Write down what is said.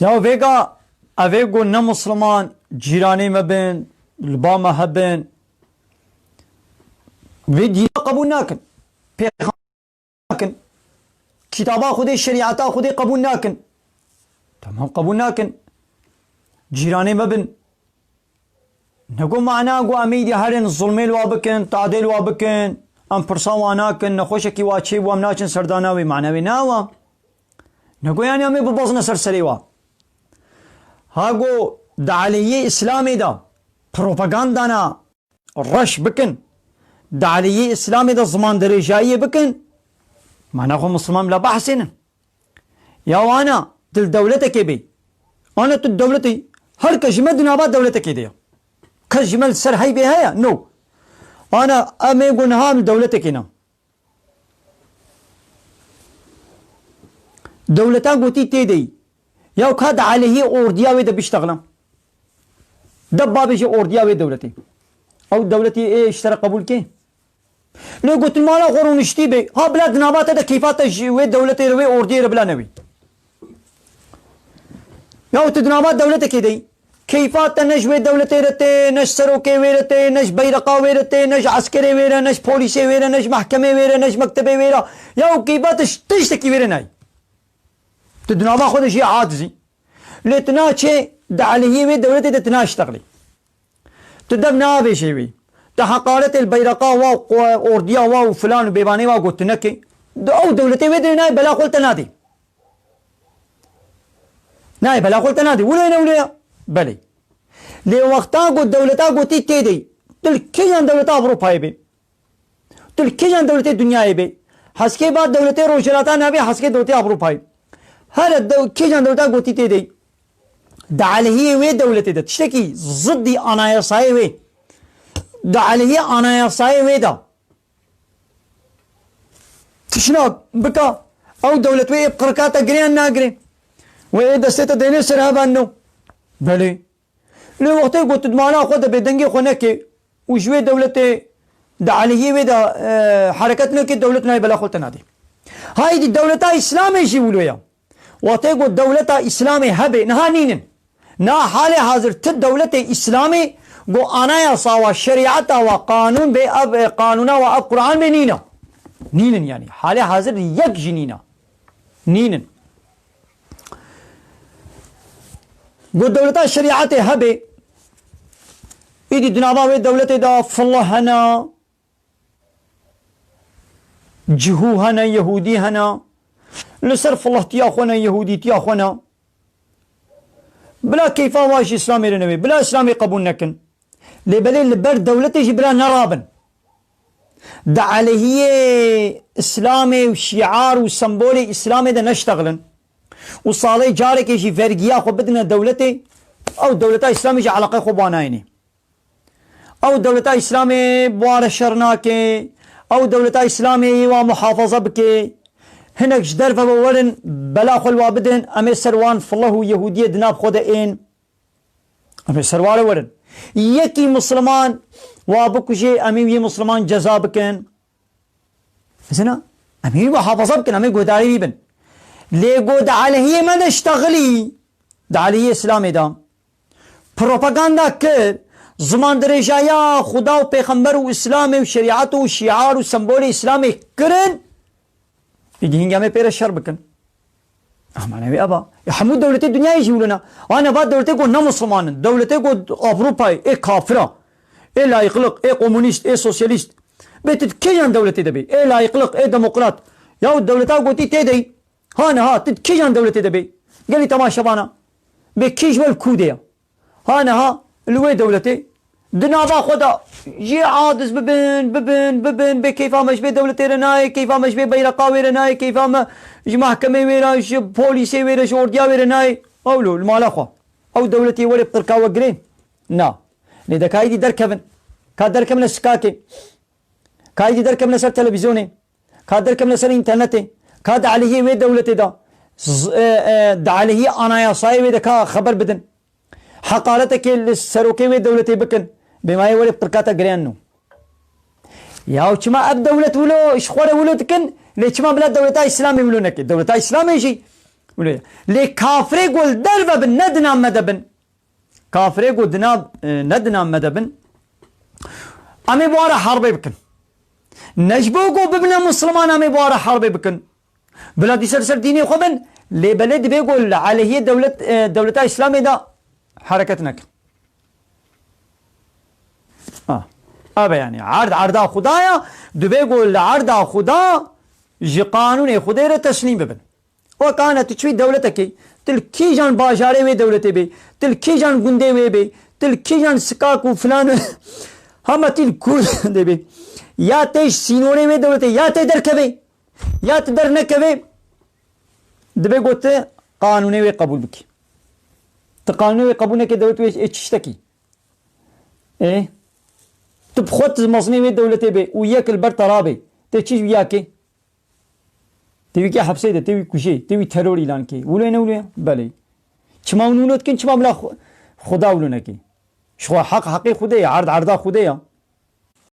يا ويغا افيغو نا مسلمان جيراني ما بين الباما هبين ويجي قبول ناكن ناكن كتابا خودي شريعتا خودي قبول ناكن. تمام قبول ناكن. جيراني ما بين. نقول معنا قو اميدي هرين الظلمي الوابكن تعدي الوابكن أم برسا واناكن نخوشكي واتشي وامناشن سردانا ومعنا ناوا. نقول يعني امي ببوزنا سرسري واناكن هاگو د علیه اسلامی دا پروپاگاندانا رش بکن. د علیه اسلامی دا زمان درجایی بکن. معنی خو مسلمان لا بحثین یا وأنا دل دولتك بي أنا تو دولتي هر كجمد نابات دولتك دي كجمل سر هاي بها نو. أنا امي قنهام دولتك هنا دولتان قوتي تيدي Ya kad aleyhi orduya ve de biştağlam. Da babeci orduya ve devleti. Ev devleti e işlere kabul ki. Le gotin mala gorun işti be. Ha bila dinabata da keyfata ve devleti ve orduya re bila nevi. Ya o dinabat devlete ki dey. کیفات نش وی دولت رته نش سروکه وی رته نش بیرقا وی رته نش عسکری وی رته نش پولیس وی رته نش محکمه وی رته نش مکتب وی رته یو کیفات تشت کی وی نه تو دنابا خودش یه عاجزی لتنا چه د علیه وی دولت د تنا اشتغلی تو دب نه به شی وی د حقارت البیرقا و اوردیا و فلان بیبانی و گوتنکی د او دولت وی د نه بلا خپل تنا دی نه بلا خپل تنا دی ولې نه ولې بلې له وخته ګو دولتا ګوتی تی دی تل کیان دولت اروپای به تل کیان دولت دنیای به حسکی بعد دولت روشلاتا نه به حسکی دولت اروپای هر dev kêjan dewta gotî tê de di alihiyê wê dewletê de tiştekî ziddî anayasayê wê di alihiyê anayasayê wê da tişna bika ew dewlet wê qirka te girêyan nagirê wê destê te dênê serheban nû belê lê wextê gotûdmana xwe de bêdengê xwe nekê û ji wê dewletê د علیه وی د حرکت نو کې دولت نه بل خپل تنادي هاي د دولت اسلامي شی ولویا وقتی گفت دولت إسلامي هبه نه نینن نه حال حاضر ت دولت إسلامي. گو أنا يا صاوا شريعت و قانون به اب قانون و أب قرآن به نينا. نينن يعني. حال حاضر یک جنينا. نينن. قو دولتا شريعت هبه إيدي دنابا وي دولت دا فالله هنا. جهو هنا يهودي هنا. لسر فالله تيا خونا يهودي تيا خونا. بلا كيفا واش إسلامي لنبي بلا إسلامي قبول نكن. لبلي لبر دولتي بلا نرابن. دا عليه إسلامي وشعار وسمبولي إسلامي دا نشتغلن. وصالي جارك يجي فرقيا خو بدنا دولتي أو دولتا إسلامي جي علاقة خو بانايني أو دولتا إسلامي بوار شرناكي أو دولتا إسلامي ومحافظه بكي. هناك جدر فبورن بلا خو الوابدن امي سروان فالله يهودية دناب خود إن. امي سروال ورن يكي مسلمان وابكجي امي مسلمان جزا بكن. زنا امي محافظه بكن امي قداري بن. ليقو دا عليه؟ ما نشتغلي دا عليه اسلامي دا پروپاگاندا کر. زمان درجایا خدا و پیغمبر و اسلام و شریعت و شعار و سمبول اسلامي کرن. يجي هنگامه پیره شر بکن اما نبي أبا. يا حمود دولتي الدنيا يجي لنا أنا بعد دولتي نا مسلمان. دولتي قو أوروبا اي كافرة. اي لا يقلق اي كومونيست اي سوسياليست. بيت كيان دولتي دبي. اي لا يقلق اي ديمقراط. يا دولتا قوتي تيدي. هانا ها تد كيجان دولتي دبي. قال لي تماشى بانا بكيج والكوديا هانا ها الوي دولتي؟ دنابا خدا. جي عادز ببن ببن ببن بكيف مش بي دولتي رناي كيف مش بي بيرقاوي رناي كيف ما جي محكمة ويرا جي بوليسي ويرا شورديا ويرا ناي اولو المالاخوا أو دولتي ولي بتركا وقرين نا. لذا كايدي دركبن كا دركبن سكاكي كايدي دركبن سر تلفزيوني كا دركبن سر انترنتي كاد عليه وي دولتي دا دا. عليه أنا يا صايبي دا كا خبر بدن. حقارتك السروكي وي دولتي بكن bemayewele perkata greyannu yawchima ab devlet ulo işxore ulutkin lechima bla devleta İslami ulunaki devleta İslami işi ulo le kafre gol derve bin nedna medebin kafre gol dina nedna medebin ami bu ara harbe bikin نجبو گو ببنا مسلمان امی بوارا حرب بکن بلادی سرسر دینی خوبن. لی بلد بگو علیه دولت دولت اسلامی دا حرکت نکن أبا يعني عرض عرضا خدايا دو بيقول عرض خدا جي قانون خدا تسليم ببن وكانت تشوي دولتك تل كي جان باجاري وي دولتي بي تل كي جان گندي وي بي تل كي جان سكاك وفلان هم تل كل دي بي يا تيش سينوري وي دولتي يا تدر كبي يا تدر نكبي دبي قلت قانوني وي قبول بك تقانوني وي قبول نكي دولت وي تشتكي ايه تبخوت مصني وي دولتي بي وياك البر ترابي. تشيش وياكي تبي كي حبسي ده تبي كشي تبي ترور اعلان كي. ولا ولا بله چما ونونت كن چما بلا خدا ولونه كي شو حق حقي خدي عرض عرضا خدي